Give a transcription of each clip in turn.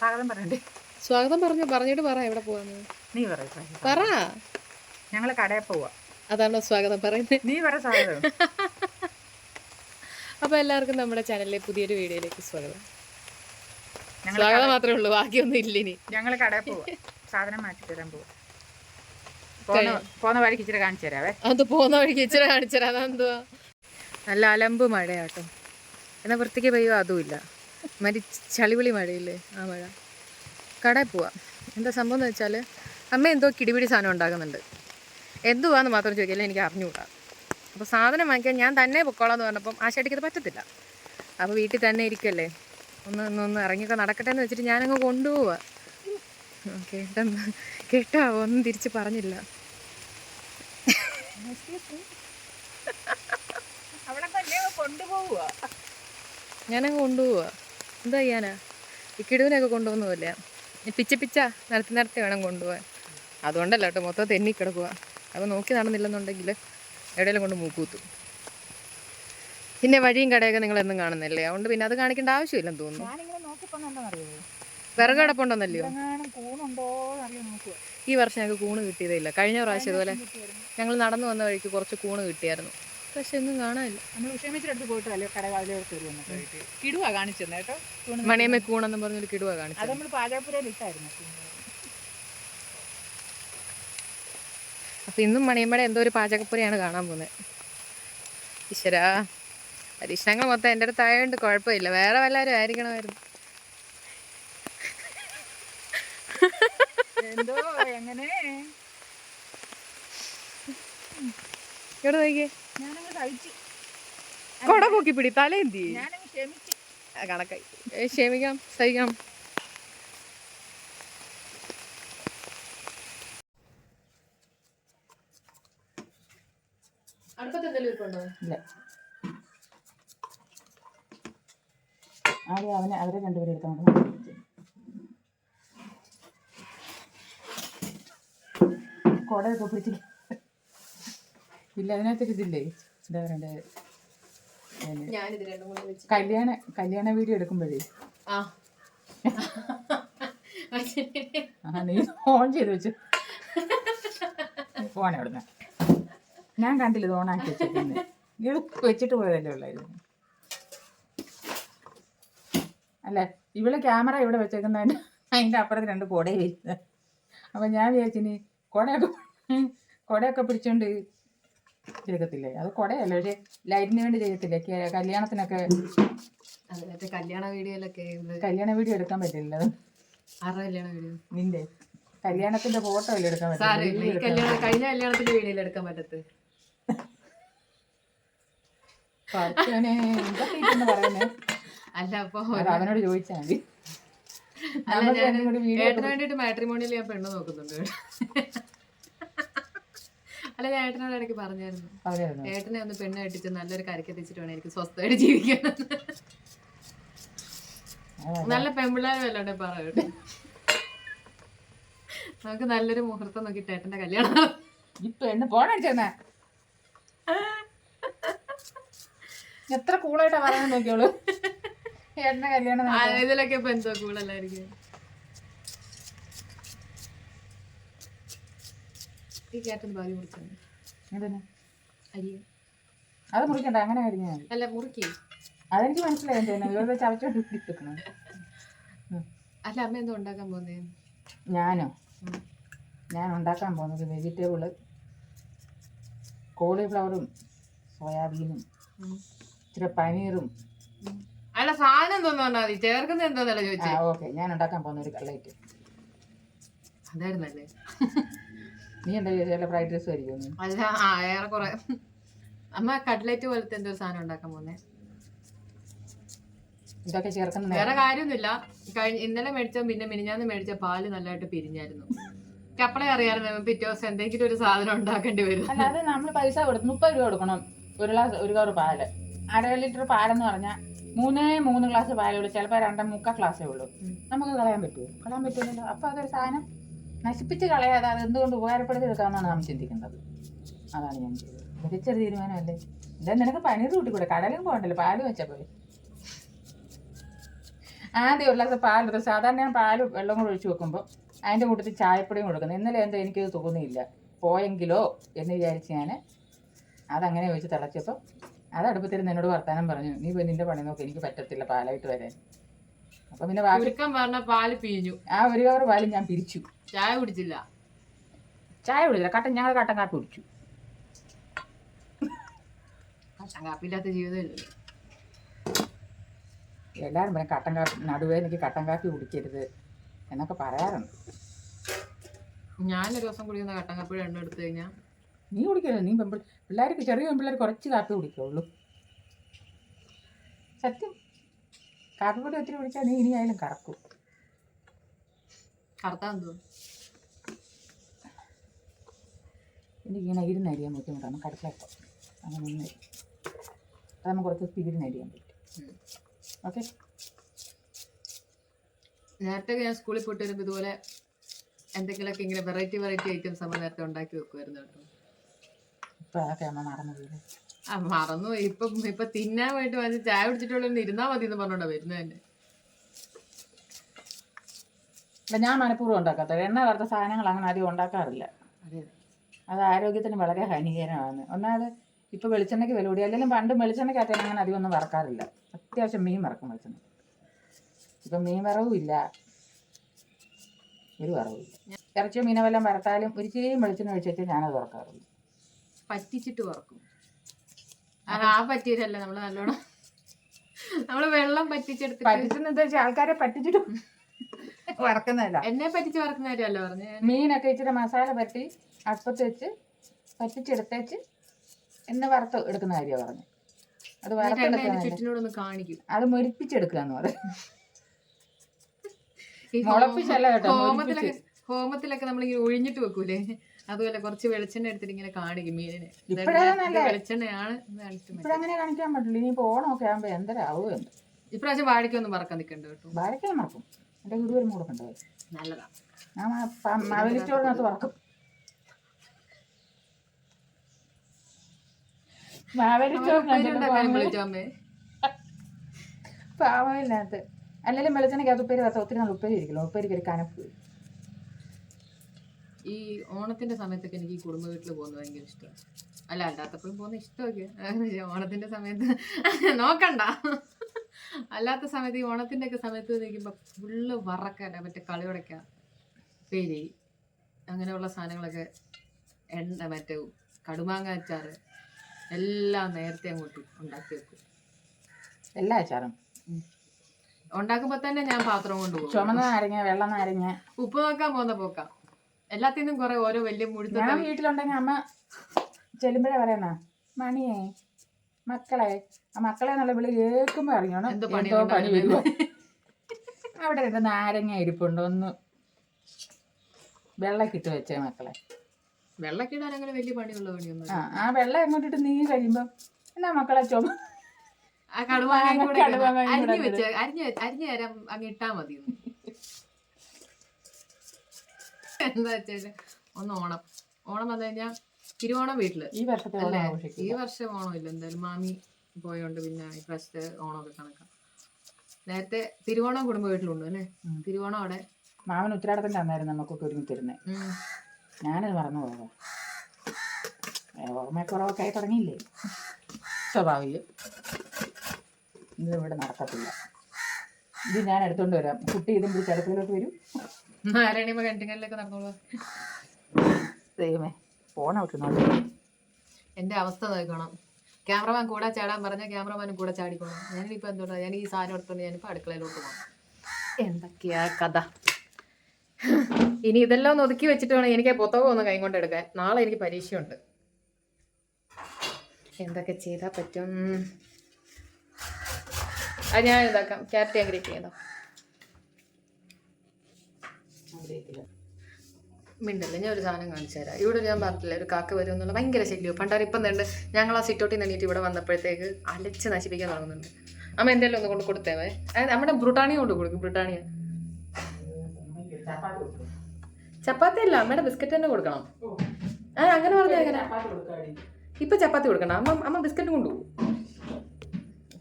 സ്വാഗതം പറയണ്ടേ? സ്വാഗതം പറഞ്ഞു പറഞ്ഞിട്ട് പറ എവിടെ പോവാന്ന്. നീ പറ പറ. ഞങ്ങൾ കടയിൽ പോവാ. അതാണോ സ്വാഗതം പറയുന്നത് നീ പറ സ്വാഗതം. അപ്പൊ എല്ലാവർക്കും നമ്മുടെ ചാനലിലെ പുതിയൊരു വീഡിയോയിലേക്ക് സ്വാഗതം. സ്വാഗതം മാത്രമേ ഉള്ളൂ ബാക്കിയൊന്നും ഇല്ല ഇനി ഞങ്ങൾ കടയിൽ പോവാ. സാധനം മാറ്റി തരാൻ പോവാ. പോന്ന പോന്ന വഴിക്ക് ഇച്ചിരി കാണിച്ചു തരാവേ. അത് പോകുന്ന വഴിക്ക് ഇച്ചിരി തരാം അതെന്തുവാ? നല്ല അലമ്പ് മഴയാട്ടോ. എന്നാ വൃത്തിക്ക് പെയ്യോ അതുമില്ല മരി ചളിവിളി മഴയില്ലേ? ആ മഴ. കടയിൽ പോവാം. എന്താ സംഭവം എന്ന് വെച്ചാൽ അമ്മ എന്തോ കിടിപിടി സാധനം ഉണ്ടാക്കുന്നുണ്ട്. എന്തുവാന്ന് മാത്രം ചോദിക്കില്ല എനിക്ക് അറിഞ്ഞുകൂടാ അപ്പോൾ സാധനം വാങ്ങിക്കാൻ ഞാൻ തന്നെ പൊക്കോളാം എന്ന് പറഞ്ഞപ്പം ആ ചേട്ടിക്കത് അത് പറ്റത്തില്ല. അപ്പോൾ വീട്ടിൽ തന്നെ ഇരിക്കല്ലേ? ഒന്ന് ഒന്ന് ഒന്ന് ഇറങ്ങിയൊക്കെ നടക്കട്ടെ എന്ന് വെച്ചിട്ട് ഞാനങ്ങ് കൊണ്ടുപോവാ. കേട്ടെന്ന് കേട്ടോ? ഒന്നും തിരിച്ച് പറഞ്ഞില്ല. കൊണ്ടുപോവുക ഞാനങ്ങ് കൊണ്ടുപോവാ. എന്താ ചെയ്യാനാ? ഈ കിടുവിനൊക്കെ കൊണ്ടുപോകുന്നില്ല പിച്ച പിച്ച നടത്തി നടത്തി വേണം കൊണ്ടുപോകാൻ. അതുകൊണ്ടല്ല കേട്ടോ മൊത്തം തെന്നി കിടക്കുക. അപ്പോൾ നോക്കി നടന്നില്ലെന്നുണ്ടെങ്കിൽ എവിടെയെങ്കിലും കൊണ്ട് മൂക്കൂത്തും. പിന്നെ വഴിയും കടയൊക്കെ നിങ്ങൾ എന്നും കാണുന്നില്ലേ അതുകൊണ്ട് പിന്നെ അത് കാണിക്കേണ്ട ആവശ്യമില്ലെന്ന് തോന്നുന്നു. വിറകടപ്പുണ്ടോന്നല്ലയോ ഈ വർഷം ഞങ്ങൾക്ക് കൂണ് കിട്ടിയതേ ഇല്ല. കഴിഞ്ഞ പ്രാവശ്യം ഇതുപോലെ ഞങ്ങൾ നടന്നു വന്ന വഴിക്ക് കുറച്ച് കൂണ് കിട്ടിയായിരുന്നു. പക്ഷെ ഒന്നും കാണാനില്ല. നമ്മൾ കിടുവാ കാണിച്ചു തന്നെ കേട്ടോ മണിയമ്മ കൂണെന്ന് പറഞ്ഞൊരു കിടുവ കാണിച്ചു അത് നമ്മൾ പാചകപ്പുരയിൽ ഇട്ടായിരുന്നു. അപ്പം ഇന്നും മണിയമ്മയുടെ എന്തോ ഒരു പാചകപ്പുരയാണ് കാണാൻ പോകുന്നത് ഈശ്വരാ. പരീക്ഷണങ്ങൾ മൊത്തം എന്റെ അടുത്ത് ആയതുകൊണ്ട് കുഴപ്പമില്ല. വേറെ വല്ലാരും ആയിരിക്കണമായിരുന്നു. എന്തോ എങ്ങനെ? ഇവിടെ നോക്കിയേ ഞാനങ്ങ് കഴിച്ചു. കൊട പൊക്കി പിടി തലേന്തി ഞാനങ്ങ് ക്ഷമിച്ചു. കണക്കായി. ഏ, ക്ഷമിക്കാം സഹിക്കാം. അടുപ്പത്ത് എന്തെങ്കിലും ഇരിപ്പുണ്ടോ? ഇല്ല. ആദ്യം അവനെ അവരെ രണ്ടുപേരും എടുത്താൽ മതി. കുടയൊക്കെ പിടിച്ചില്ല? ഇല്ല അതിനകത്തൊരു ഇതില്ലേ? എന്താ പറയണ്ടേ? കല്യാണ കല്യാണ വീഡിയോ എടുക്കുമ്പോഴേ. നീ ഓൺ ചെയ്ത് വെച്ചു. ഫോൺ എവിടുന്ന? ഞാൻ കണ്ടില്ല ഇത് ഓണാക്കി വെച്ചിരിക്കുന്നത് ഇത് വെച്ചിട്ട് പോയതല്ലേ ഉള്ളായിരുന്നു. അല്ല ഇവൾ ക്യാമറ ഇവിടെ വെച്ചേക്കുന്നതിന്റെ അതിന്റെ അപ്പുറത്ത് രണ്ട് കൊടയിൽ അപ്പൊ അപ്പം ഞാൻ വിചാരിച്ചിനി കുടയൊക്കെ കുടയൊക്കെ പിടിച്ചോണ്ട് ചെയ്യത്തില്ലേ? അത് കുടയല്ല? ഒരു ലൈറ്റിന് വേണ്ടി ചെയ്യത്തില്ലേ? കല്യാണത്തിനൊക്കെ കല്യാണ വീഡിയോയിലൊക്കെ കല്യാണ വീഡിയോ എടുക്കാൻ പറ്റില്ല ആരുടെ കല്യാണ വീഡിയോ? നിന്റെ. കല്യാണത്തിന്റെ ഫോട്ടോ അല്ലേ എടുക്കാൻ പറ്റില്ല കല്യാണം കഴിഞ്ഞ കല്യാണത്തിന്റെ വീഡിയോയിൽ എടുക്കാൻ പറ്റത്ത്? അല്ല അപ്പൊ അവനോട് ചോദിച്ചാൽ മതി. അല്ല ഞാൻ വേണ്ടിട്ട് മാട്രിമോണിയിൽ ഞാൻ പെണ്ണ് നോക്കുന്നുണ്ട്. അല്ല ഏട്ടനോട് ഇടയ്ക്ക് പറഞ്ഞായിരുന്നു. ഏട്ടനെ ഒന്ന് പെണ്ണ് കെട്ടിച്ച് നല്ലൊരു കരക്കെത്തിച്ചിട്ട് വേണം എനിക്ക് സ്വസ്ഥമായിട്ട് ജീവിക്കാൻ നല്ല പെമ്പിള്ളാരും അല്ലാണ്ട് പറയട്ടെ നമുക്ക് നല്ലൊരു മുഹൂർത്തം നോക്കിട്ട് ഏട്ടന്റെ കല്യാണം. ഇപ്പൊ എന്നെ പോണടിച്ചെന്നാ എത്ര കൂളായിട്ടാ പറയാൻ നോക്കിയോളൂ. ഏട്ടന്റെ കല്യാണം. ഇതിലൊക്കെ ഇപ്പൊ എന്തോ കൂളല്ലായിരിക്കും ഈ കേട്ടത് പാതി മുറിച്ചാണ് എന്തിന്? അരി അത് മുറിക്കണ്ട അങ്ങനെ മതി. അല്ല മുറുക്കി. അതെനിക്ക് മനസ്സിലായി എന്തിനാ ഇവിടെ ചവച്ചോണ്ട് അല്ല അമ്മ എന്തോ ഉണ്ടാക്കാൻ ഞാനോ? ഞാൻ ഉണ്ടാക്കാൻ പോകുന്നത് വെജിറ്റബിൾ കോളിഫ്ലവറും സോയാബീനും ഇച്ചിരി പനീറും. അല്ല സാധനം എന്തോന്ന് പറഞ്ഞാൽ മതി. ചേർക്കുന്നത് എന്തോന്നല്ല ഓക്കെ. ഞാൻ ഉണ്ടാക്കാൻ പോകുന്ന ഒരു കള്ളേറ്റ് അതായിരുന്നല്ലേ? നീ എന്താ ചോദിച്ചാൽ ഫ്രൈഡ് റൈസ് ആയിരിക്കും അല്ല ആ ഏറെക്കുറെ. അമ്മ കട്ട്ലറ്റ് പോലത്തെ എന്തോ സാധനം ഉണ്ടാക്കാൻ പോന്നേ. ഇതൊക്കെ ചേർക്കുന്ന വേറെ കാര്യമൊന്നുമില്ല. കഴിഞ്ഞ ഇന്നലെ മേടിച്ച പിന്നെ മിനിഞ്ഞാന്ന് മേടിച്ച പാൽ നല്ലതായിട്ട് പിരിഞ്ഞായിരുന്നു. കപ്പളെ അറിയാമായിരുന്നു പിറ്റേ ദിവസം എന്തെങ്കിലും ഒരു സാധനം ഉണ്ടാക്കേണ്ടി വരും. അല്ലാതെ നമ്മൾ പൈസ കൊടുക്കും മുപ്പത് രൂപ കൊടുക്കണം. ഒരു ഗ്ലാസ് ഒരു കവർ പാൽ. അര ലിറ്റർ പാലെന്ന് പറഞ്ഞാൽ മൂന്നേ മൂന്ന് ഗ്ലാസ് പാലേ ഉള്ളൂ. ചിലപ്പോൾ രണ്ടേ മുക്കാൽ ഗ്ലാസ്സേ ഉള്ളൂ. നമുക്ക് കളയാൻ പറ്റുമോ? കളയാൻ പറ്റുമല്ലോ അപ്പോൾ അതൊരു സാധനം നശിപ്പിച്ച് കളയാതെ അത് എന്തുകൊണ്ട് ഉപകാരപ്പെടുത്തി എടുക്കാമെന്നാണ് നാം ചിന്തിക്കേണ്ടത് അതാണ് ഞാൻ ചെയ്തത് മികച്ചൊരു തീരുമാനമല്ലേ? ഇതാ നിനക്ക് പനീർ കൂട്ടിക്കൂടെ കടലും പോകണ്ടല്ലോ പാൽ വെച്ചാൽ പോയി ആദ്യം ഒരു ഗ്ലാസ് പാലെടുത്ത് സാധാരണ ഞാൻ പാൽ വെള്ളം കൂടെ ഒഴിച്ച് വെക്കുമ്പോൾ അതിന്റെ കൂട്ടത്തിൽ ചായപ്പൊടിയും കൊടുക്കുന്നത് ഇന്നലെ എന്തോ എനിക്കത് തോന്നിയില്ല. പോയെങ്കിലോ എന്ന് വിചാരിച്ച് ഞാൻ അതങ്ങനെ ഒഴിച്ച് തിളച്ചപ്പോൾ അത് അടുപ്പത്തിരുന്ന് എന്നോട് വർത്താനം പറഞ്ഞു നീ പോയി നിന്റെ പണി നോക്കി എനിക്ക് പറ്റത്തില്ല പാലായിട്ട് വരാൻ. അപ്പം പിന്നെ പറഞ്ഞ പാൽ പിഴിഞ്ഞു. ആ ഒരു കവർ പാലും ഞാൻ പിരിച്ചു. ചായ കുടിച്ചില്ല. ചായ കുടിച്ചില്ല. കട്ടൻ ഞങ്ങൾ കട്ടൻ കാപ്പി കുടിച്ചു. കട്ടൻ കാപ്പില്ലാത്ത ജീവിതമില്ലല്ലോ എല്ലാവരും പറയും കട്ടൻ കാപ്പി നടുവേ എനിക്ക് കട്ടൻ കാപ്പി കുടിക്കരുത് എന്നൊക്കെ പറയാറുണ്ട്. ഞാനൊരു ദിവസം കുടിക്കുന്ന കട്ടൻ കാപ്പി എണ്ണ എടുത്തു കഴിഞ്ഞാൽ നീ കുടിക്കരുത്. നീ പെമ്പിൾ പിള്ളേർക്ക് ചെറിയ പെമ്പിള്ളേർ കുറച്ച് കാപ്പി കുടിക്കുള്ളൂ. സത്യം. കാപ്പിപ്പൊടി ഒത്തിരി കുടിച്ചാൽ നീ ഇനിയായാലും കറക്കും. കറുത്താ എന്തോ എനിക്ക് ഇങ്ങനെ ഇരുന്ന് അരിയാൻ ബുദ്ധിമുട്ടാണ് കടച്ചേപ്പം അങ്ങനെ നിന്ന് അത് നമുക്ക് കുറച്ച് സ്പീഡിന് അരിയാൻ പറ്റും. ഓക്കെ. നേരത്തെ ഞാൻ സ്കൂളിൽ പോയിട്ട് വരുമ്പോൾ ഇതുപോലെ എന്തെങ്കിലുമൊക്കെ ഇങ്ങനെ വെറൈറ്റി വെറൈറ്റി ഐറ്റംസ് നമ്മൾ നേരത്തെ ഉണ്ടാക്കി വെക്കുമായിരുന്നു കേട്ടോ. ഇപ്പം അതൊക്കെ നമ്മൾ ആ മറന്നു. ഇപ്പൊ ഇപ്പൊ തിന്നാൻ വേണ്ടി വന്ന് ചായ കുടിച്ചിട്ടുള്ള ഇരുന്നാ മതി എന്ന് പറഞ്ഞോണ്ടാ വരുന്നത് തന്നെ അല്ല ഞാൻ മനഃപൂർവം ഉണ്ടാക്കാത്ത എണ്ണ വറുത്ത സാധനങ്ങൾ അങ്ങനെ അധികം ഉണ്ടാക്കാറില്ല. അതെ. ആരോഗ്യത്തിന് വളരെ ഹാനികരമാണ്. ഒന്നാമത് ഇപ്പോൾ വെളിച്ചെണ്ണയ്ക്ക് വില കൂടി അല്ലെങ്കിൽ പണ്ട് വെളിച്ചെണ്ണയ്ക്കകത്ത് അങ്ങനെ അധികം ഒന്നും വറക്കാറില്ല. അത്യാവശ്യം മീൻ വറക്കും വെളിച്ചെണ്ണ. ഇപ്പം മീൻ വറവും ഇല്ല. ഒരു വറവും ഇല്ല. ഇറച്ചിയോ മീനോ വല്ലതും വറുത്താലും ഒരിച്ചിരിയും വെളിച്ചെണ്ണ ഒഴിച്ചിട്ട് ഞാനത് വറക്കാറുള്ളൂ പറ്റിച്ചിട്ട് വറക്കും. ആ പറ്റിയിട്ടല്ല നമ്മൾ നല്ലോണം? നമ്മൾ വെള്ളം പറ്റിച്ചെടുത്തിട്ട് പറ്റിച്ചെന്ന് എന്താ വെച്ചാൽ ആൾക്കാരെ പറ്റിച്ചിട്ട് വറക്കുന്നതല്ല. എന്നെ പറ്റിച്ച് വറക്കുന്ന പറഞ്ഞു പറഞ്ഞേ. മീനൊക്കെ ഇച്ചിരി മസാല പറ്റി അടുപ്പത്ത് വെച്ച് പറ്റിച്ചെടുത്തേച്ച് എന്നെ വറുത്ത് എടുക്കുന്ന കാര്യമാണ് പറഞ്ഞു. അത് വറുത്തെടുക്കുന്ന ചുറ്റിനോടൊന്ന് കാണിക്കും. അത് മുരിപ്പിച്ചെടുക്കുക എന്ന് പറയും മുളപ്പിച്ചല്ല കേട്ടോ, ഹോമത്തിലൊക്കെ ഹോമത്തിലൊക്കെ നമ്മളിങ്ങനെ ഒഴിഞ്ഞിട്ട് വെക്കൂലേ? അതുപോലെ കുറച്ച് വെളിച്ചെണ്ണ എടുത്തിട്ട് ഇങ്ങനെ കാണിക്കും മീനിനെ. വെളിച്ചെണ്ണയാണ് അങ്ങനെ കാണിക്കാൻ പറ്റില്ല. ഇനിയിപ്പോൾ ഓണമൊക്കെ ആകുമ്പോ എന്തരാവും എന്ത്? ഇപ്രാവശ്യം വാഴയ്ക്കൊന്നും മറക്കാൻ നിൽക്കണ്ട കേട്ടോ. വാഴയ്ക്കാൻ മറക്കും എന്റെ വരുമ്പോ കൊടുക്കണ്ടേ? നല്ലതാ. ഞാൻ മാവേലിച്ചോടിനകത്ത് വറക്കും. പാവമില്ലാത്ത അല്ലെങ്കിൽ വെളിച്ചെണ്ണയ്ക്കകത്ത് ഉപ്പേരി വറുത്ത ഒത്തിരി നല്ല ഉപ്പേരി ഇരിക്കില്ല. ഉപ്പേരിക്ക് ഒരു കനപ്പ് ഈ ഓണത്തിന്റെ സമയത്തൊക്കെ എനിക്ക് ഈ കുടുംബ വീട്ടിൽ പോകുന്നത് ഭയങ്കര ഇഷ്ടമാണ് അല്ല അല്ലാത്തപ്പോഴും പോകുന്ന ഇഷ്ടമൊക്കെ ഓണത്തിന്റെ സമയത്ത് നോക്കണ്ട. അല്ലാത്ത സമയത്ത് ഈ ഓണത്തിന്റെ ഒക്കെ സമയത്ത് നിൽക്കുമ്പോൾ ഫുള്ള് വറക്കാൻ മറ്റേ കളിയുടക്ക പേരി അങ്ങനെയുള്ള സാധനങ്ങളൊക്കെ എണ്ണ മറ്റേ കടുമാങ്ങ അച്ചാറ് എല്ലാം നേരത്തെ അങ്ങോട്ട് ഉണ്ടാക്കി വെക്കും. എല്ലാ അച്ചാറും? ഉണ്ടാക്കുമ്പോൾ തന്നെ ഞാൻ പാത്രം കൊണ്ടുപോകും ചുമന്ന നാരങ്ങ വെള്ള നാരങ്ങ. ഉപ്പ് നോക്കാൻ പോകുന്ന പോക്കാം. എല്ലാത്തിനും കുറെ ഓരോ വലിയ മുഴുത്ത വീട്ടിലുണ്ടെങ്കിൽ അമ്മ ചെല്ലുമ്പോഴേ പറയണ മണിയേ മക്കളെ ആ മക്കളെ നല്ല വിളി കേൾക്കുമ്പോൾ അറിയണം. എന്തോ പണി. വരുമോ അവിടെ രണ്ട് നാരങ്ങ ഇരിപ്പുണ്ട് ഒന്ന് വെള്ളക്കിട്ട് വെച്ചേ മക്കളെ. വെള്ളക്കിടാൻ അങ്ങനെ വലിയ പണിയുള്ള പണിയൊന്നും ആ ആ വെള്ളം അങ്ങോട്ടിട്ട് നീ കഴിയുമ്പോൾ എന്നാ മക്കളെ ചുമ ആ കടുമാങ്ങയും കൂടെ അരിഞ്ഞു വെച്ച് അരിഞ്ഞു അരിഞ്ഞു തരാൻ അങ്ങ് ഇട്ടാ മതി എന്താ വെച്ചാൽ ഒന്ന് ഓണം. ഓണം വന്നു കഴിഞ്ഞാൽ തിരുവോണം വീട്ടിൽ. ഈ വർഷത്തെ അല്ലേ? ഈ വർഷം ഓണം ഇല്ല എന്തായാലും മാമി പോയോണ്ട് പിന്നെ ഈ പ്രാവശ്യത്തെ ഓണമൊക്കെ കണക്കാം. നേരത്തെ തിരുവോണം കുടുംബ വീട്ടിലുണ്ട് അല്ലേ? തിരുവോണം അവിടെ. മാമൻ ഉത്തരാടത്തിന്റെ അന്നായിരുന്നു നമുക്കൊക്കെ ഒരുങ്ങി തരുന്നത്. ഞാനത് മറന്നു പോകാം ഓർമ്മക്കുറവൊക്കെ ആയി തുടങ്ങിയില്ലേ? സ്വാഭാവികം. ഇത് ഇവിടെ നടക്കത്തില്ല. ഇത് ഞാൻ എടുത്തോണ്ട് വരാം. കുട്ടി ഇതും പിടിച്ച് വരും. നാരായണിയമ്മ കണ്ടിങ്ങലിലൊക്കെ നടന്നോളൂ. ദൈവമേ. ഫോൺ ഔട്ട് നോക്കി എന്റെ അവസ്ഥ നോക്കണം. ക്യാമറമാൻ കൂടെ ചാടാൻ പറഞ്ഞ ക്യാമറമാനും കൂടെ ചാടിക്കോണം ഞാനിപ്പോ എന്തോടാ ഞാൻ ഈ സാധനം എടുത്തോണ്ട് ഞാനിപ്പോ അടുക്കളയിലോട്ട് പോകണം എന്തൊക്കെയാ കഥ? ഇനി ഇതെല്ലാം ഒന്ന് ഒതുക്കി വെച്ചിട്ട് വേണം എനിക്ക് പുത്തകം പുസ്തകം ഒന്ന് കൈകൊണ്ട് എടുക്കാൻ. നാളെ എനിക്ക് പരീക്ഷയുണ്ട്. എന്തൊക്കെ ചെയ്താൽ പറ്റും? അത് ഞാൻ ഇതാക്കാം. ക്യാരറ്റ് ഞാൻ ഗ്രേറ്റ് ചെയ്താ മിണ്ടല്ലേ ഞാൻ ഒരു സാധനം കാണിച്ചു തരാം. ഇവിടെ ഞാൻ പറഞ്ഞില്ല ഒരു കാക്ക വരും എന്നുള്ള ഭയങ്കര ശല്യം പണ്ടാരം ഇപ്പം തന്നെ ഞങ്ങൾ ആ സിറ്റോട്ടിൽ നന്നിട്ട് ഇവിടെ വന്നപ്പോഴത്തേക്ക് അലച്ച് നശിപ്പിക്കാൻ തുടങ്ങുന്നുണ്ട്. അമ്മ എന്തെങ്കിലും ഒന്ന് കൊണ്ട് കൊടുത്തേവേ. അതായത് നമ്മുടെ ബ്രിട്ടാണിയ കൊണ്ട് കൊടുക്കും ബ്രിട്ടാണിയ. ചപ്പാത്തി അല്ല അമ്മയുടെ ബിസ്ക്കറ്റ് തന്നെ കൊടുക്കണം. ആ അങ്ങനെ പറഞ്ഞാൽ അങ്ങനെ. ഇപ്പൊ ചപ്പാത്തി കൊടുക്കണം അമ്മ അമ്മ ബിസ്ക്കറ്റ് കൊണ്ടുപോകും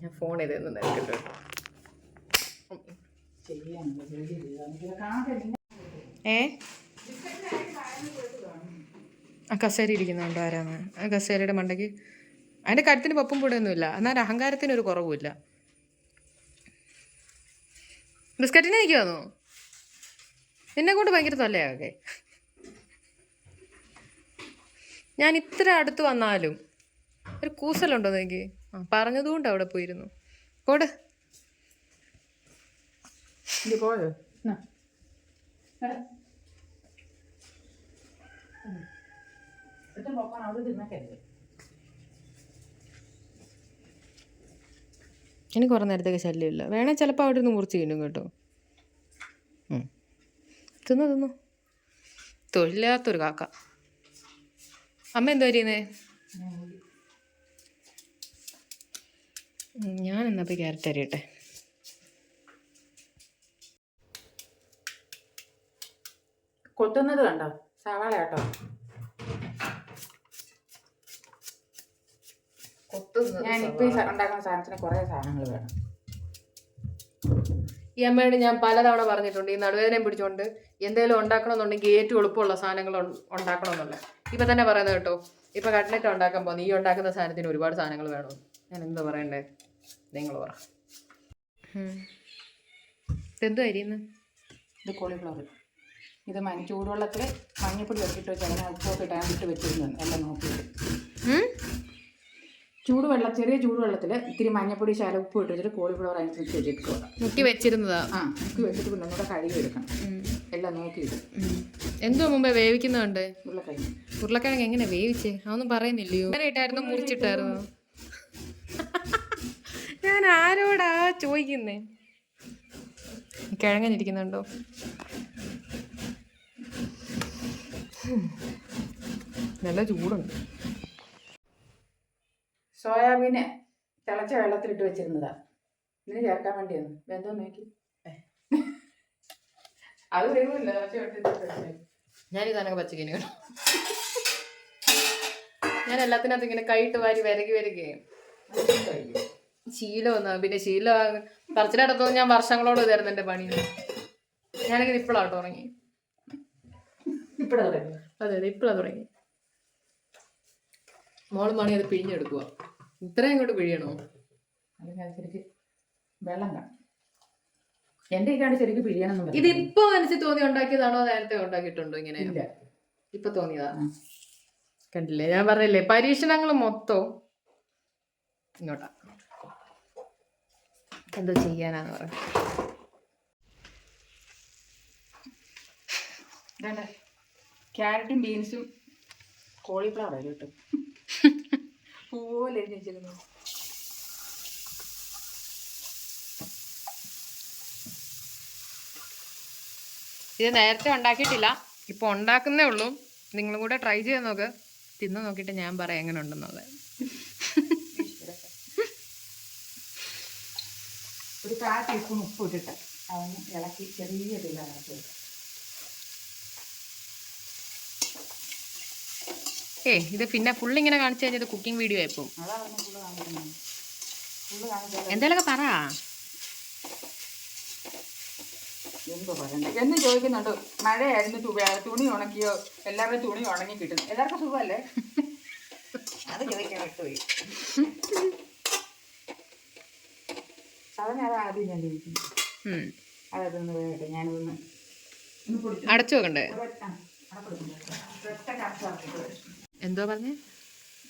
ഞാൻ ഫോൺ ചെയ്ത് നിൽക്കട്ടെ ഏ? ആ കസേര ഇരിക്കുന്നുണ്ടോ ആരാന്ന്. ആ കസേരയുടെ മണ്ടയ്ക്ക് അതിന്റെ കഴുത്തിന് പപ്പും പൊടിയൊന്നുമില്ല എന്നാൽ അഹങ്കാരത്തിന് ഒരു കുറവുമില്ല. ബിസ്ക്കറ്റിനെ നിൽക്കുവാന്നോ എന്നെ കൊണ്ട് ഭയങ്കര തൊല്ലയാകെ ഞാൻ ഇത്ര അടുത്ത് വന്നാലും ഒരു കൂസലുണ്ടോ എനിക്ക് ആ പറഞ്ഞതുകൊണ്ട് അവിടെ പോയിരുന്നു. പോട്. ഇത് പോയോ? ഇത് പോക്കാൻ അവിടെ തിന്നക്കരുത് ഇനി കുറേ നേരത്തേക്ക് ശല്യമില്ല. വേണേൽ ചിലപ്പോൾ അവിടെ നിന്ന് മുറിച്ച് കിട്ടും കേട്ടോ. ഉം. തിന്നു തിന്നു. തൊഴിലാത്തൊരു കാക്ക. അമ്മ എന്താ ചെയ്യുന്നേ? ഞാൻ എന്നാ പോയി ക്യാരറ്റ് അരിയട്ടെ കൊത്തുന്നത് കണ്ടോ? സവാള കേട്ടോ. ഈ സ- ഉണ്ടാക്കുന്ന സാധനത്തിന് കുറെ സാധനങ്ങൾ വേണം. ഈ അമ്മയോട് ഞാൻ പലതവണ പറഞ്ഞിട്ടുണ്ട് ഈ നടുവേദനയും പിടിച്ചോണ്ട് എന്തെങ്കിലും ഉണ്ടാക്കണമെന്നുണ്ടെങ്കിൽ ഏറ്റവും എളുപ്പമുള്ള സാധനങ്ങൾ ഉണ്ടാക്കണമെന്നുള്ള ഇപ്പൊ തന്നെ പറയുന്നത് കേട്ടോ ഇപ്പൊ കട്ട്ലറ്റ് ഉണ്ടാക്കാൻ പോകുന്നു ഈ ഉണ്ടാക്കുന്ന സാധനത്തിന് ഒരുപാട് സാധനങ്ങൾ വേണം ഞാൻ എന്താ പറയണ്ടേ? നിങ്ങൾ പറ. ഇതെന്തോ അരിയുന്നു? ഇത് കോളിഫ്ലവർ. ഇത് മഞ്ഞ ചൂടുവെള്ളത്തിൽ മഞ്ഞപ്പൊടി വെച്ചിട്ട് വെച്ചാൽ ഉപ്പൊക്കെ ഇട്ടാൻ വിട്ട് വെച്ചിരുന്നു എല്ലാം നോക്കിയിട്ട്. ചൂടുവെള്ളം ചെറിയ ചൂടുവെള്ളത്തിൽ ഇത്തിരി മഞ്ഞപ്പൊടി ശാല ഉപ്പ് ഇട്ട് വെച്ചിട്ട് കോളിഫ്ലവർ അതിനകത്ത് വെച്ചിട്ട് മുക്കി വെച്ചിരുന്നത്? ആ മുക്കി വെച്ചിട്ട് പിന്നെ ഒന്നുകൂടെ കഴുകി എടുക്കണം എല്ലാം നോക്കിയിട്ട്. എന്തോ മുമ്പേ വേവിക്കുന്നുണ്ട് ഉരുളക്കിഴങ്ങ്. ഉരുളക്കിഴങ്ങ് എങ്ങനെ വേവിച്ചേ? അതൊന്നും പറയുന്നില്ലയോ? ഇട്ടായിരുന്നു മുറിച്ചിട്ടായിരുന്നു. ഞാൻ ആരോടാ ചോദിക്കുന്നേ? കിഴങ്ങനിരിക്കുന്നുണ്ടോ. നല്ല ചൂടുണ്ട്. സോയാബീന് തിളച്ച വെള്ളത്തിലിട്ട് വെച്ചിരുന്നതാ. ഇതിന് ചേർക്കാൻ വേണ്ടിയാണ് വെന്തോ നോക്കി. അത് വരുമല്ലോ തിളച്ച വെച്ചേ. ഞാൻ ഇതാനൊക്കെ പച്ചക്കിനി കേട്ടോ. ഞാൻ എല്ലാത്തിനകത്ത് ഇങ്ങനെ കൈയിട്ട് വാരി വിരകി വരികയും അത് ഇഷ്ടമായില്ലേ? ശീലം വന്നാ പിന്നെ ശീലം പറച്ചിലടത്തൊന്നും ഞാൻ വർഷങ്ങളോട് തരുന്നു എന്റെ പണി ഞാനിങ്ങനെ ഇപ്പോഴാട്ടോ തുടങ്ങി. ഇപ്പഴാ തുടങ്ങി. അതെ അതെ ഇപ്പോഴാ തുടങ്ങി. മോൾ മണി അത് പിഴിഞ്ഞെടുക്കുക ഇത്രയും കൊണ്ട് പിഴിയണോ? എന്റെ വെള്ളം കാണും. കാണ്ട് ശരിക്കും പിഴിയണം ഇത് ഇപ്പൊ മനസ്സിൽ തോന്നി ഉണ്ടാക്കിയതാണോ? നേരത്തെ ഉണ്ടാക്കിയിട്ടുണ്ടോ ഇങ്ങനെ? ഇല്ല. ഇപ്പൊ തോന്നിയതാ? കണ്ടില്ലേ? ഞാൻ പറഞ്ഞില്ലേ പരീക്ഷണങ്ങൾ മൊത്തം ഇങ്ങോട്ടാ. എന്തോ ചെയ്യാനാന്ന് ഇതാണ്ട് ക്യാരറ്റും ബീൻസും കോളിഫ്ലവർ ആയാലും കിട്ടും പൂപോലെ എഴുതി വെച്ചിരുന്നു ഇത് നേരത്തെ ഉണ്ടാക്കിയിട്ടില്ല. ഇപ്പൊ ഉണ്ടാക്കുന്നേ ഉള്ളൂ. നിങ്ങളും കൂടെ ട്രൈ ചെയ്ത് നോക്ക്. തിന്ന് നോക്കിയിട്ട് ഞാൻ പറയാം എങ്ങനെ ഉണ്ടെന്നുള്ളത് ഒരു കാ ടീസ്പൂൺ ഉപ്പ് ഇട്ടിട്ട് അവന് ഇളക്കി ചെറിയ തീയിലാക്കി ഏ ഇത് പിന്നെ ഫുൾ ഇങ്ങനെ കാണിച്ചു കഴിഞ്ഞത് കുക്കിംഗ് വീഡിയോ ആയിപ്പോ എന്തേലൊക്കെ ഫുള്ള് ഫുള്ള് പറ. എന്ന് ചോദിക്കുന്നുണ്ട്. മഴയായിരുന്നു തുണി ഉണക്കിയോ? എല്ലാവരുടെയും തുണി ഉണങ്ങി കിട്ടും എല്ലാവർക്കും സുഖമല്ലേ? അത് ചോദിക്കാൻ വിട്ടുപോയി. സാധാരണ അത് ആദ്യം ഞാൻ ചോദിക്കുന്നു. അതൊന്ന് വേട്ടെ ഞാനൊന്ന് അടച്ചു വെക്കണ്ടേ? ഒരൊറ്റ- എന്തോ പറഞ്ഞേ?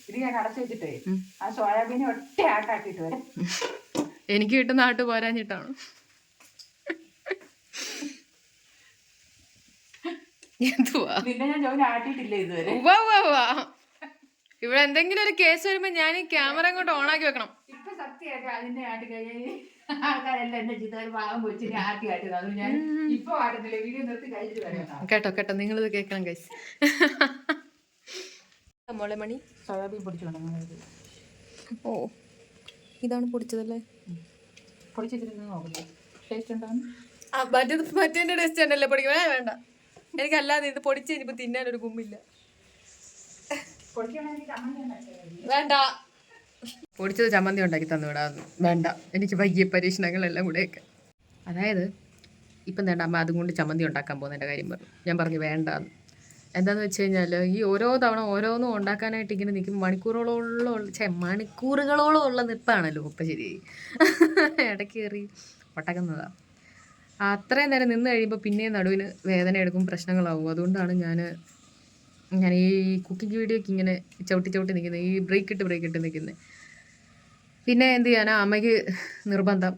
ഇത് ഞാൻ അടച്ചു വെച്ചിട്ടേ. ആ സോയാബീനെ ഒറ്റ ആട്ടാക്കിട്ട് വരാം. എനിക്ക് കിട്ടുന്ന ആട്ട് പോരാഞ്ഞിട്ടാണ്. ഇവിടെ എന്തെങ്കിലും ഒരു കേസ് വരുമ്പോ ഞാൻ ഈ ക്യാമറ ഇങ്ങോട്ട് ആക്കി വെക്കണം. ഇപ്പൊ സത്യമായിട്ട് അതിന്റെ ആട്ടി കേട്ടോ കേട്ടോ. നിങ്ങളിത് കേൾക്കണം ഗൈസ് മോളെ മണി? സോയാബീൻ പൊടിച്ചുകൊണ്ടെങ്കിൽ ഓ ഇതാണ് പൊടിച്ചതല്ലേ? മറ്റേത് മറ്റേന്റെ ടേസ്റ്റ് തന്നെയല്ലേ പൊടിക്കണേ വേണ്ട. എനിക്കല്ലാതെ ഇത് പൊടിച്ച് പൊടിക്കണമെങ്കിൽ ചമ്മന്തി ഉണ്ടാക്കിയാൽ വേണ്ട. പൊടിച്ചത് ചമ്മന്തി ഉണ്ടാക്കി തന്നു വിടാ. വേണ്ട. എനിക്ക് വൈകിയ പരീക്ഷണങ്ങളെല്ലാം കൂടെയൊക്കെ. അതായത് ഇപ്പം വേണ്ട അമ്മ അതും കൊണ്ട് ചമ്മന്തി ഉണ്ടാക്കാൻ പോകുന്നതിന്റെ കാര്യം പറഞ്ഞു. ഞാൻ പറഞ്ഞു വേണ്ട എന്താണെന്ന് വെച്ച് കഴിഞ്ഞാൽ ഈ ഓരോ തവണ ഓരോന്നും ഉണ്ടാക്കാനായിട്ട് ഇങ്ങനെ നിൽക്കുമ്പോൾ മണിക്കൂറുകളോളം ഛേ മണിക്കൂറുകളോളം ഉള്ള നിപ്പാണല്ലോ ഇപ്പം ശരി ഇടയ്ക്ക് കയറി ഒട്ടക്കുന്നതാണ് അത്രയും നേരം നിന്ന് കഴിയുമ്പോൾ പിന്നെയും നടുവിന് വേദന എടുക്കും പ്രശ്നങ്ങളാവും. അതുകൊണ്ടാണ് ഞാൻ ഞാൻ ഈ കുക്കിംഗ് വീഡിയോക്ക് ഇങ്ങനെ ചവിട്ടി ചവിട്ടി നിൽക്കുന്നത് ഈ ബ്രേക്ക് ഇട്ട് ബ്രേക്ക് ഇട്ട് നിൽക്കുന്നത് പിന്നെ എന്ത് ചെയ്യാനാ? അമ്മയ്ക്ക് നിർബന്ധം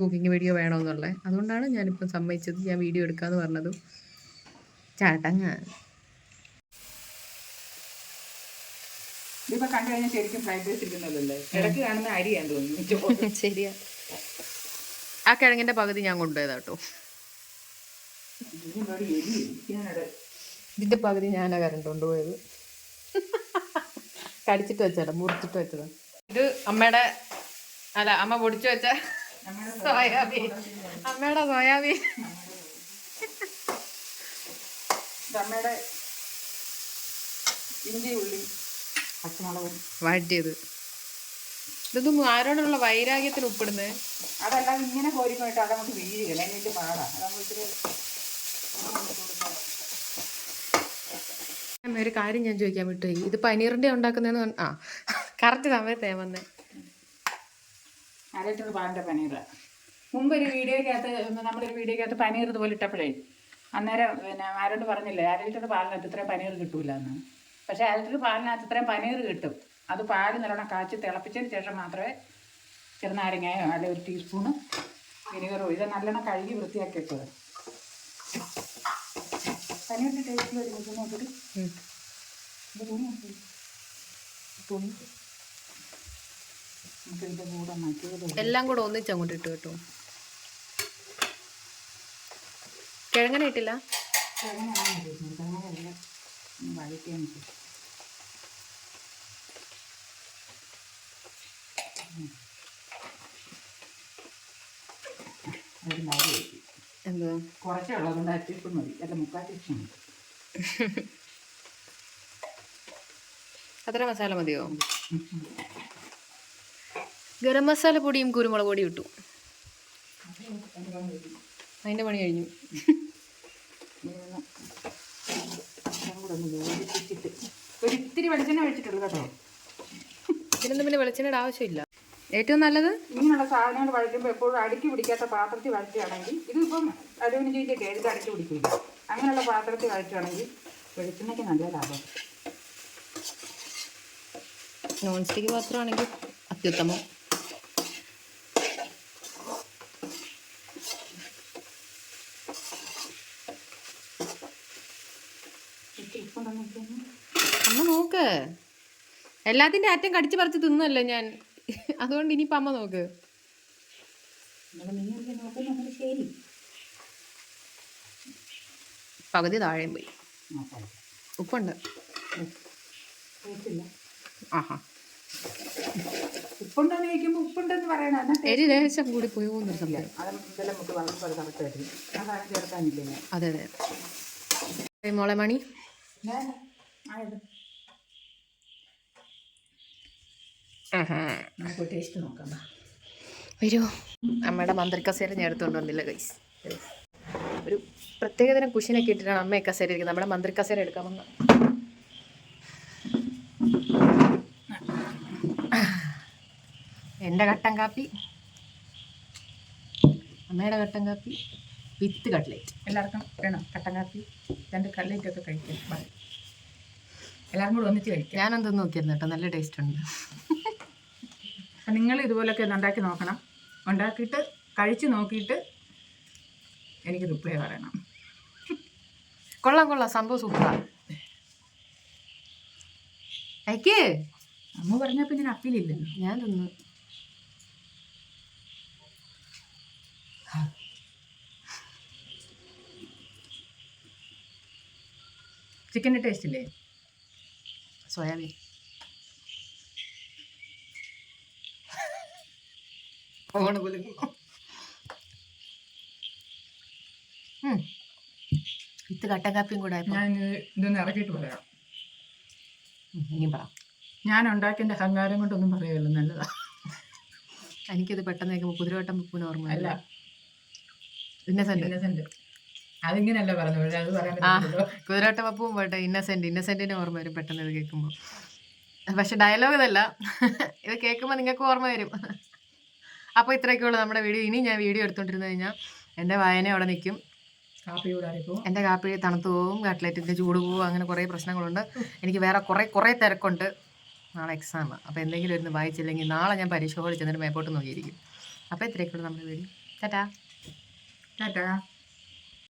കുക്കിംഗ് വീഡിയോ വേണമെന്നുള്ളത് അതുകൊണ്ടാണ് ഞാനിപ്പം സമ്മതിച്ചത്. ഞാൻ വീഡിയോ എടുക്കാമെന്ന് പറഞ്ഞതും. ചടങ്ങ് ഇതിപ്പോ കണ്ടു കഴിഞ്ഞാൽ ശരിക്കും ഫ്രൈഡ് റൈസ് ഇരിക്കുന്നല്ലേ ഇടയ്ക്ക് കാണുന്ന അരിയാന്ന് തോന്നുന്നു. ശരിയാ. ആ കിഴങ്ങിന്റെ പകുതി ഞാൻ കൊണ്ടുപോയതാ കേട്ടോ ഇതിന്റെ പകുതി ഞാനാ കരണ്ട് കൊണ്ടുപോയത്. കടിച്ചിട്ട് വെച്ചതാ മുറിച്ചിട്ട് വെച്ചതാ. ഇത് അമ്മയുടെ അല്ല അമ്മ പൊടിച്ചു വെച്ച സോയാബീൻ. അമ്മയുടെ സോയാബീൻ. ഇത് അമ്മയുടെ ഇഞ്ചി ഉള്ളി പച്ചമുളകും. ഇതൊന്നും ആരോടുള്ള വൈരാഗ്യത്തിൽ ഉപ്പിടുന്നത് അതല്ലാതെ ഇങ്ങനെ കോരിക്കോയിട്ട് അത് നമുക്ക് വീഴുകയില്ല അതിന് പാടാണ് അതാകുമ്പോൾ ഇത്തിരി ഒരു കാര്യം ഞാൻ ചോദിക്കാൻ വിട്ടുപോയി. ഇത് പനീറിന്റെ ഉണ്ടാക്കുന്നതെന്ന് പറഞ്ഞ- ആ കറക്റ്റ് സമയത്തേ വന്നേ. അര ലിറ്റർ പാലിന്റെ പനീർ മുമ്പ് ഒരു വീഡിയോക്കകത്ത് നമ്മളൊരു വീഡിയോക്കകത്ത് പനീർ ഇതുപോലെ ഇട്ടപ്പോഴേ അന്നേരം പിന്നെ ആരോട് പറഞ്ഞില്ലേ അര ലിറ്റർ പാലിനകത്ത് ഇത്രയും പനീർ കിട്ടൂല എന്ന് പക്ഷേ അര ലിറ്റർ പാലിനകത്ത് ഇത്രയും പനീർ കിട്ടും. അത് പാൽ നല്ലോണം കാച്ചി തിളപ്പിച്ചതിന് ശേഷം മാത്രമേ ചെറുനാരങ്ങയോ അല്ലെങ്കിൽ ഒരു ടീസ്പൂണ് വിനീഗറോ ഇത് നല്ലോണം കഴുകി വൃത്തിയാക്കി വെച്ചത് പനീറിന്റെ ടേസ്റ്റ് വരുമ്പോൾ നോക്കിയിട്ട് ഉം. ഇത് തുണി നോക്ക്. തുണി. നമുക്ക് ഇതിന്റെ എല്ലാം കൂടെ ഒന്നിച്ചങ്ങോട്ട് ഇട്ട് കേട്ടോ കിഴങ്ങനെ ഇട്ടില്ല അങ്ങനെയാണ് വരുന്നത് അങ്ങനെയല്ല വഴറ്റിയാണ് ശരി ഒരു മതി ഇട്ടില്ല കുറച്ചേ ഉള്ളൂ അല്ല മുക്കാൽ അത്ര മസാല മതിയോ? ഗരം മസാല പൊടിയും കുരുമുളക് പൊടിയും ഇട്ടു. അതിന്റെ പണി കഴിഞ്ഞു ഇതൊന്ന് എല്ലാം കൂടെ ഒന്ന് യോജിപ്പിച്ചിട്ട് ഒരു ഇത്തിരി വെളിച്ചെണ്ണ ഒഴിച്ചിട്ടുള്ളൂ കേട്ടോ. ഇതിനൊന്നും പിന്നെ വെളിച്ചെണ്ണയുടെ ആവശ്യമില്ല. ഏറ്റവും നല്ലത്? ഇങ്ങനെയുള്ള സാധനങ്ങൾ വഴറ്റുമ്പോൾ എപ്പോഴും അടുക്കി പിടിക്കാത്ത പാത്രത്തിൽ വഴറ്റുകയാണെങ്കിൽ ഇതിപ്പം അലുമിനിയം ചീറ്റൊക്കെ എടുത്ത് അടുക്കി പിടിക്കില്ല. അങ്ങനെയുള്ള പാത്രത്തിൽ വഴറ്റുകയാണെങ്കിൽ വെളിച്ചെണ്ണയ്ക്ക് നല്ല ലാഭം. നോൺ സ്റ്റിക്ക് പാത്രമാണെങ്കിൽ അത്യുത്തമം. ഇപ്പം അമ്മ നോക്ക്. എല്ലാത്തിന്റെ അറ്റം കടിച്ചു പറിച്ച് തിന്നല്ലേ ഞാൻ. അതുകൊണ്ട് ഇനിയിപ്പോൾ അമ്മ നോക്ക്. പകുതി താഴെയും പോയി. ഉപ്പുണ്ട്. ആഹാ. ഉപ്പുണ്ടെന്ന് ചോദിക്കുമ്പോൾ ഉപ്പുണ്ടെന്ന് പറയണം. എന്നാൽ എരി ലേശം കൂടി പോയി പോകുന്നൊരു സംഭവം അത് അത് മോളെ മണി ഞാൻ ആയത് നമുക്ക് ടേസ്റ്റ് നോക്കാം. വരൂ. അമ്മയുടെ മന്ത്രിക്കസേര ഞാൻ എടുത്തുകൊണ്ട് വന്നില്ല ഗൈസ് ഒരു പ്രത്യേകതരം കുഷിനൊക്കെ ഇട്ടിട്ടാണ് അമ്മ കസേര ഇരിക്കുന്നത്. നമ്മുടെ മന്ത്രിക്കസേര എടുക്കാൻ വന്ന. എന്റെ കട്ടൻ കാപ്പി. അമ്മയുടെ കട്ടൻ കാപ്പി. With cutlet. എല്ലാവർക്കും വേണം കട്ടൻ കാപ്പി. രണ്ട് കള്ളിറ്റൊക്കെ കഴിക്കാം. വാ. എല്ലാവരും കൂടെ ഒന്നിച്ച് കഴിക്കാം. ഞാനൊന്നും നോക്കിയിരുന്നു കേട്ടോ? നല്ല ടേസ്റ്റ് ഉണ്ട്. നിങ്ങൾ ഇതുപോലൊക്കെ ഒന്ന് ഉണ്ടാക്കി നോക്കണം. ഉണ്ടാക്കിയിട്ട് കഴിച്ച് നോക്കിയിട്ട് എനിക്ക് റിപ്ലൈ പറയണം. കൊള്ളാം കൊള്ളാം. സംഭവം സൂപ്പറാണ് അയക്കേ. അമ്മ പറഞ്ഞപ്പോൾ ഞാൻ അപ്പീലില്ലല്ലോ ഞാൻ തിന്നു. ചിക്കന്റെ ടേസ്റ്റ് ഇല്ലേ? സോയാബീൻ. ഓണ് പോലെ. വിത്ത് കട്ടൻ കാപ്പിയും കൂടെ ഞാൻ ഇത് ഇതൊന്ന് ഇറക്കിയിട്ട് പറയാം. ഇനിയും പറ. ഞാൻ ഉണ്ടാക്കിയതിന്റെ അഹങ്കാരം കൊണ്ടൊന്നും പറയുമല്ലോ നല്ലതാ. എനിക്കത് പെട്ടെന്ന് കേൾക്കുമ്പോൾ കുതിരവട്ടം വെപ്പിന് ഓർമ്മ അല്ല. ഇന്നസെന്റ് ഇന്നസെന്റ് അതിങ്ങനെയല്ല പറഞ്ഞു അത് പറയാൻ ആ പപ്പും പോട്ടെ ഇന്നസെന്റ് ഇന്നസെന്റിന് ഓർമ്മ വരും പെട്ടെന്ന് ഇത് കേൾക്കുമ്പോൾ പക്ഷെ ഡയലോഗ് ഇതല്ല. ഇത് കേൾക്കുമ്പോൾ നിങ്ങൾക്ക് ഓർമ്മ വരും. അപ്പോൾ ഇത്രയൊക്കെയുള്ളൂ നമ്മുടെ വീഡിയോ. ഇനി ഞാൻ വീഡിയോ എടുത്തോണ്ടിരുന്നു കഴിഞ്ഞാൽ എന്റെ വായന അവിടെ നിൽക്കും എന്റെ കാപ്പി തണുത്തു പോവും കട്ട്ലറ്റിന്റെ ചൂട് പോവും അങ്ങനെ കുറേ പ്രശ്നങ്ങളുണ്ട്. എനിക്ക് വേറെ കുറേ കുറേ തിരക്കുണ്ട്. നാളെ എക്സാം അപ്പോൾ എന്തെങ്കിലും ഇരുന്ന് വായിച്ചില്ലെങ്കിൽ നാളെ ഞാൻ പരീക്ഷ ഹോളിൽ ചെന്നിട്ട് മേപ്പോട്ട് നോക്കിയിരിക്കും. അപ്പോൾ ഇത്രയൊക്കെയുള്ളൂ നമ്മുടെ വീഡിയോ. ടാറ്റാ. ടാറ്റാ.